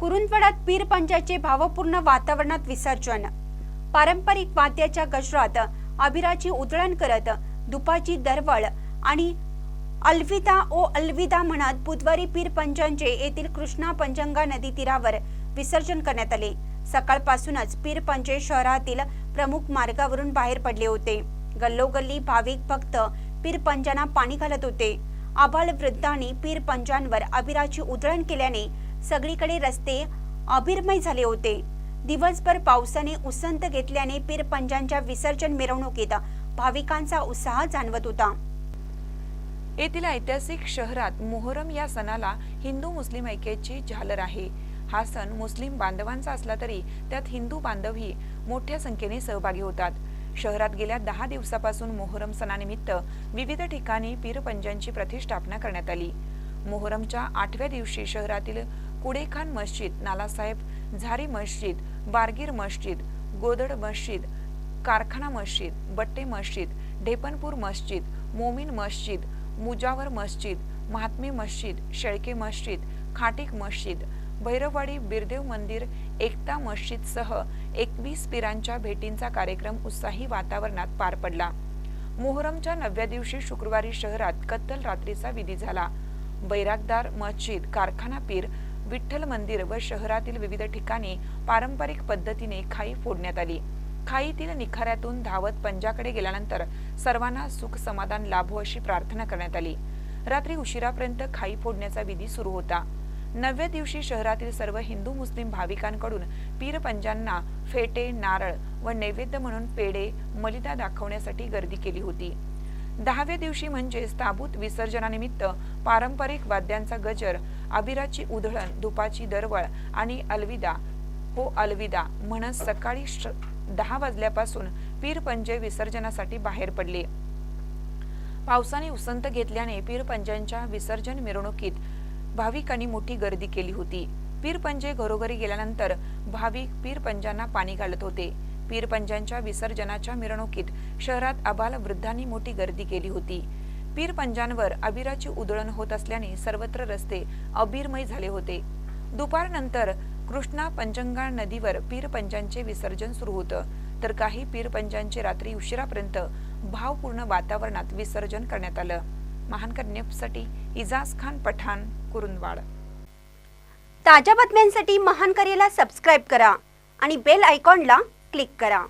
कुरुंदवाडात पीर पंजाचे भावपूर्ण वातावरणात विसर्जन. पारंपरिक वाद्याच्या गजरात अभिराची उधळण करत दुपाची दरवळ आणि अलविदा ओ अलविदा म्हणत बुधवारी पीर पंजांचे येथील कृष्णा पंजंगा नदी तीरावर विसर्जन करण्यात आले. सकाळपासूनच पीर पंजे शहरातील प्रमुख मार्गावरून बाहेर पडले होते. गल्लोगल्ली भाविक भक्त पीर पंजांना पाणी घालत होते. आबाल वृद्धांनी पीर पंजांवर अभिराची उधळण केल्याने सगळीकडे रस्ते अभिरमय झाले होते. दिवसभर पावसाने उसंत घेतल्याने पीरपंजांच्या विसर्जन मिरवणुकीत भाविकांचा उत्साह जाणवत होता. येथील ऐतिहासिक शहरात मोहरम या सणाला हिंदू मुस्लिम ऐक्याची झालर आहे. हा सण मुस्लिम बांधवांचा असला तरी त्यात हिंदू बांधवही मोठ्या संख्येने सहभागी होतात. शहरात गेल्या दहा दिवसापासून मोहरम सणानिमित्त विविध ठिकाणी पीरपंजांची प्रतिष्ठापना करण्यात आली. मोहरमच्या आठव्या दिवशी शहरातील कुडेखान मस्जिद नालासाहेब झारी मस्जिद बारगीर मस्जिद गोदड मस्जिद कारखाना मस्जिद बट्टे मस्जिद ढेपनपूर मस्जिद मोमीन मस्जिद मुजावर मस्जिद महात्मे मस्जिद शेळके मस्जिद खाटीक मस्जिद भैरववाडी बिरदेव मंदिर एकता मस्जिदसह एकवीस पिरांच्या भेटींचा कार्यक्रम उत्साही वातावरणात पार पडला. मोहरमच्या नवव्या दिवशी शुक्रवारी शहरात कत्तल रात्रीचा विधी झाला. बैरागदार मस्जिद कारखाना पीर विठ्ठल मंदिर व शहरातील विविध ठिकाणी पारंपरिक पद्धतीने खाई फोडण्यात आली. खाईतील निखाऱ्यातून धावत पंजाकडे गेल्यानंतर सर्वांना सुख समाधान लाभो अशी प्रार्थना करण्यात आली. रात्री उशिरापर्यंत खाई फोडण्याचा विधी सुरू होता. नवव्या दिवशी शहरातील सर्व हिंदू मुस्लिम भाविकांकडून पीरपंजांना फेटे नारळ व नैवेद्य म्हणून पेढे मलिदा दाखवण्यासाठी गर्दी केली होती. दहाव्या दिवशी म्हणजेच ताबूत विसर्जनानिमित्त पारंपरिक वाद्यांचा गजर अबिराची उधळण धुपाची दरवळ आणि अलविदा. हो अलविदा म्हणत सकाळी दहा वाजल्यापासून पीरपंजे विसर्जनासाठी बाहेर पडले. पावसाने उसंत घेतल्याने पीरपंजांच्या विसर्जन मिरवणुकीत भाविकांनी मोठी गर्दी केली होती. पीरपंजे घरोघरी गेल्यानंतर भाविक पीरपंजांना पाणी घालत होते. पीरपंजांच्या विसर्जनाच्या मिरवणुकीत शहरात अबाल वृद्धांनी मोठी गर्दी केली होती. पीरपंजांवर अबिराची उधळण होत असल्याने सर्वत्र रस्ते अबीरमय झाले होते. दुपारनंतर कृष्णा पंचंगा नदीवर पीरपंजांचे विसर्जन सुरू होतं. तर काही पीरपंजांचे रात्री उशिरापर्यंत भावपूर्ण वातावरणात विसर्जन करण्यात आलं. महानकर न्यूजसाठी इजाज खान पठाण कुरुंदवाड. ताज्या बातम्यांसाठी महानकरेला सबस्क्राईब करा आणि बेल आयकॉनला क्लिक करा.